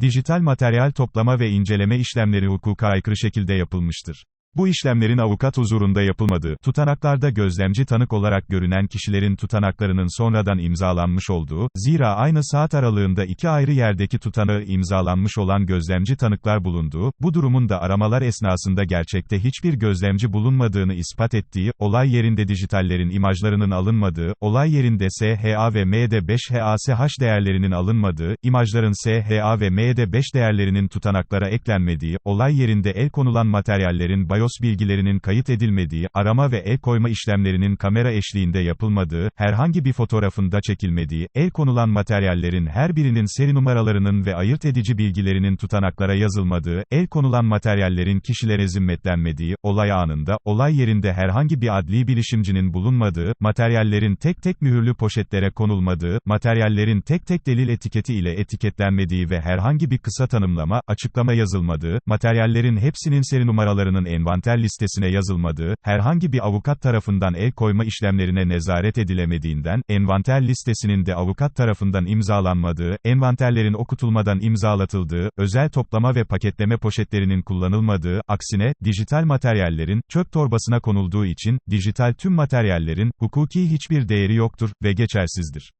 Dijital materyal toplama ve inceleme işlemleri hukuka aykırı şekilde yapılmıştır. Bu işlemlerin avukat huzurunda yapılmadığı, tutanaklarda gözlemci tanık olarak görünen kişilerin tutanaklarının sonradan imzalanmış olduğu, zira aynı saat aralığında iki ayrı yerdeki tutanağı imzalanmış olan gözlemci tanıklar bulunduğu, bu durumun da aramalar esnasında gerçekte hiçbir gözlemci bulunmadığını ispat ettiği, olay yerinde dijitallerin imajlarının alınmadığı, olay yerinde SHA ve MD5HASH değerlerinin alınmadığı, imajların SHA ve MD5 değerlerinin tutanaklara eklenmediği, olay yerinde el konulan materyallerin BIOS bilgilerinin kayıt edilmediği, arama ve el koyma işlemlerinin kamera eşliğinde yapılmadığı, herhangi bir fotoğrafında çekilmediği, el konulan materyallerin her birinin seri numaralarının ve ayırt edici bilgilerinin tutanaklara yazılmadığı, el konulan materyallerin kişilere zimmetlenmediği, olay anında, olay yerinde herhangi bir adli bilişimcinin bulunmadığı, materyallerin tek tek mühürlü poşetlere konulmadığı, materyallerin tek tek delil etiketi ile etiketlenmediği ve herhangi bir kısa tanımlama, açıklama yazılmadığı, materyallerin hepsinin seri numaralarının envanter listesine yazılmadığı, herhangi bir avukat tarafından el koyma işlemlerine nezaret edilemediğinden, envanter listesinin de avukat tarafından imzalanmadığı, envanterlerin okutulmadan imzalatıldığı, özel toplama ve paketleme poşetlerinin kullanılmadığı, aksine, dijital materyallerin, çöp torbasına konulduğu için, dijital tüm materyallerin, hukuki hiçbir değeri yoktur ve geçersizdir.